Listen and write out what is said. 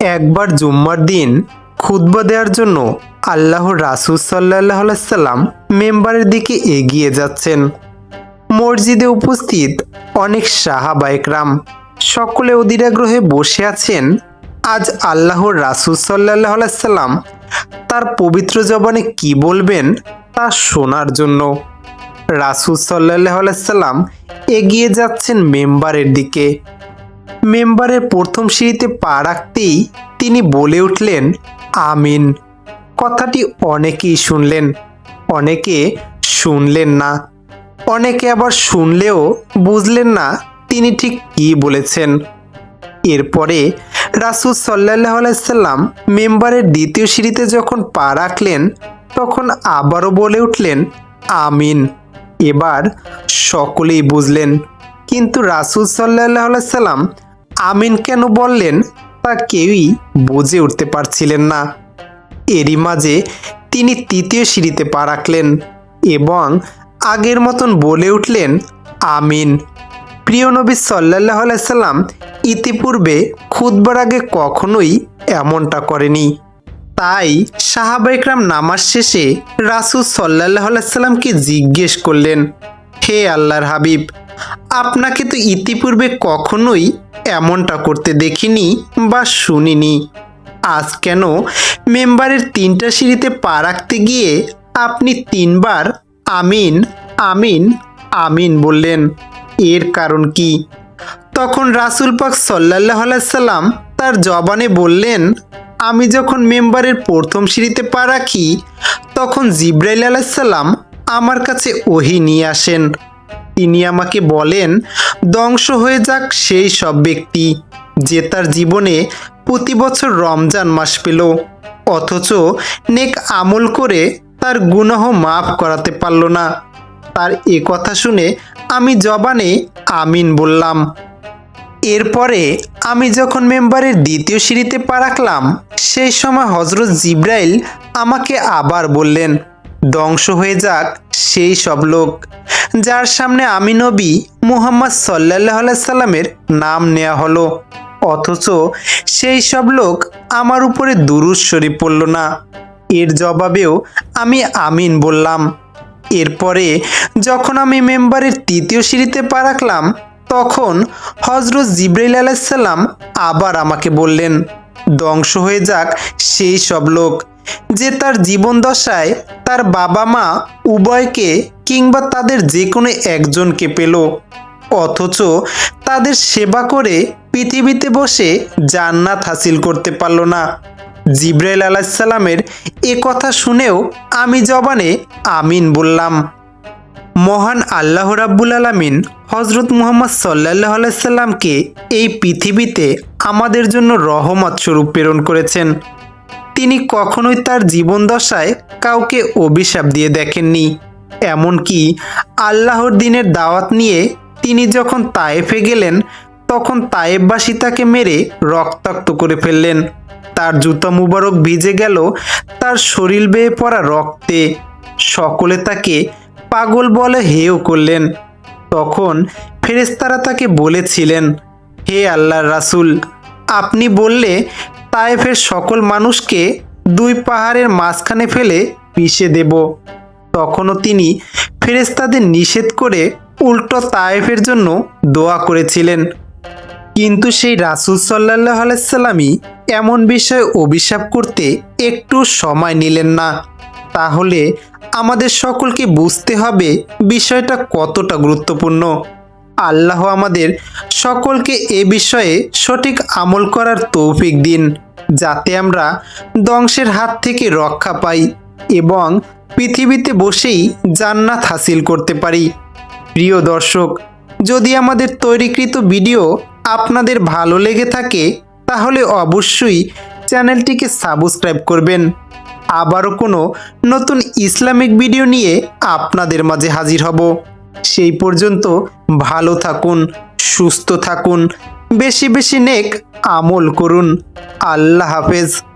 একবার জুম্মার দিন খুতবা দেওয়ার জন্য আল্লাহর রাসুল সাল্লাহ সাল্লাম মেম্বারের দিকে এগিয়ে যাচ্ছেন। মসজিদে উপস্থিত অনেক সাহাবাইকরাম সকলে অধীরাগ্রহে বসে আছেন। আজ আল্লাহর রাসুল সাল্লাহ সাল্লাম তার পবিত্র জবানে কি বলবেন তা শোনার জন্য রাসুল সাল্লাহ সাল্লাম এগিয়ে যাচ্ছেন মেম্বারের দিকে। মেম্বারের প্রথম সিঁড়িতে পা রাখতেই তিনি বলে উঠলেন, আমিন। কথাটি অনেকেই শুনলেন, অনেকে শুনলেন না। অনেকে আবার শুনলেও বুঝলেন না তিনি ঠিক কী বলেছেন। এরপরে রাসুল সাল্লাহ আলাইসাল্লাম মেম্বারের দ্বিতীয় সিঁড়িতে যখন পা রাখলেন, তখন আবারও বলে উঠলেন, আমিন। এবার সকলেই বুঝলেন। কিন্তু রাসুল সাল্লাহ সাল্লাম আমিন কেন বললেন তা কেউই বুঝে উঠতে পারছিলেন না। এরই মাঝে তিনি তৃতীয় সিঁড়িতে পা রাখলেন এবং আগের মতন বলে উঠলেন, আমিন। প্রিয় নবী সাল্লাহ সাল্লাম ইতিপূর্বে খুদবার আগে কখনোই এমনটা করেনি। তাই সাহাবাইকরাম নামাজ শেষে রাসুল সাল্লাহ সাল্লামকে জিজ্ঞেস করলেন, হে আল্লাহর হাবিব আপনাকে তো ইতিপূর্বে কখনোই এমনটা করতে দেখিনি বা শুনিনি। আজ কেন মেম্বারের তিনটা সিঁড়িতে পা রাখতে গিয়ে আপনি তিনবার আমিন আমিন আমিন বললেন। এর কারণ কি? তখন রাসুল পাক সাল্লাহ সাল্লাম তার জবানে বললেন, আমি যখন মেম্বারের প্রথম সিঁড়িতে পা রাখি, তখন জিব্রাইল আলাইসাল্লাম আমার কাছে ওহি নিয়ে আসেন। তিনি আমাকে বলেন, ধ্বংস হয়ে যাক সেই সব ব্যক্তি যে তার জীবনে প্রতি বছর রমজান মাস পেল, অথচ নেক আমল করে তার গুনাহ মাফ করাতে পারল না। তার এ কথা শুনে আমি জবানে আমিন বললাম। এরপরে আমি যখন মেম্বারের দ্বিতীয় সিঁড়িতে পা রাখলাম, সেই সময় হজরত জিব্রাইল আমাকে আবার বললেন, ধ্বংস হয়ে যাক সেই সব লোক। যার সামনে আমি নবী মুহাম্মদ সাল্লাহ সাল্লামের নাম নেওয়া হলো। অথচ সেই সব লোক আমার উপরে দুরুজ শরীফ পড়ল না। এর জবাবেও আমি আমিন বললাম। এরপরে যখন আমি মেম্বারের তৃতীয় সিঁড়িতে পা রাখলাম, তখন হজরত জিব্রাইল আলাইসাল্লাম আবার আমাকে বললেন ধ্বংস হয়ে যাক সেই সব লোক। যে তার জীবন দশায় তার বাবা মা উভয়কে কিংবা তাদের যে কোনো একজনকে পেল। অথচ তাদের সেবা করে পৃথিবীতে বসে জান্নাত হাসিল করতে পারল না। জিব্রাইল আলাইসাল্লামের এ কথা শুনেও আমি জবানে আমিন বললাম। মহান আল্লাহ রাব্বুল আলামিন হজরত মুহাম্মদ সাল্লাহ আলাইসাল্লামকে এই পৃথিবীতে আমাদের জন্য রহমত স্বরূপ প্রেরণ করেছেন। তিনি কখনোই তার জীবন দশায় কাউকে অভিশাপ দিয়ে দেখেননি। এমনকি আল্লাহর দিনের দাওয়াত নিয়ে তিনি যখন তায়েফে গেলেন, তখন তায়েববাসী তাকে মেরে রক্তাক্ত করে ফেললেন। তার জুতা মুবারক ভিজে গেল, তার শরীর বেয়ে পড়া রক্তে। সকলে তাকে পাগল বলে হেও করলেন। তখন ফেরেস্তারা তাকে বলেছিলেন, হে আল্লাহর রাসূল, আপনি বললে তায়েফের সকল মানুষকে দুই পাহাড়ের মাঝখানে ফেলে পিষে দেব। তখনও তিনি ফেরেস্তাদের নিষেধ করে উল্টো তায়েফের জন্য দোয়া করেছিলেন। কিন্তু সেই রাসুল সাল্লাহ আলাইসাল্লামই এমন বিষয়ে অভিশাপ করতে একটু সময় নিলেন না। তাহলে আমাদের সকলকে বুঝতে হবে বিষয়টা কতটা গুরুত্বপূর্ণ। আল্লাহ আমাদের সকলকে এ বিষয়ে সঠিক আমল করার তৌফিক দিন, যাতে আমরা ধ্বংসের হাত থেকে রক্ষা পাই এবং পৃথিবীতে বসেই জান্নাত হাসিল করতে পারি। প্রিয় দর্শক, যদি আমাদের তৈরিকৃত ভিডিও আপনাদের ভালো লেগে থাকে, তাহলে অবশ্যই চ্যানেলটিকে সাবস্ক্রাইব করবেন। আবারও কোনো নতুন ইসলামিক ভিডিও নিয়ে আপনাদের মাঝে হাজির হব। সেই পর্যন্ত ভালো থাকুন, সুস্থ থাকুন, বেশি বেশি নেক আমল করুন। আল্লাহ হাফেজ।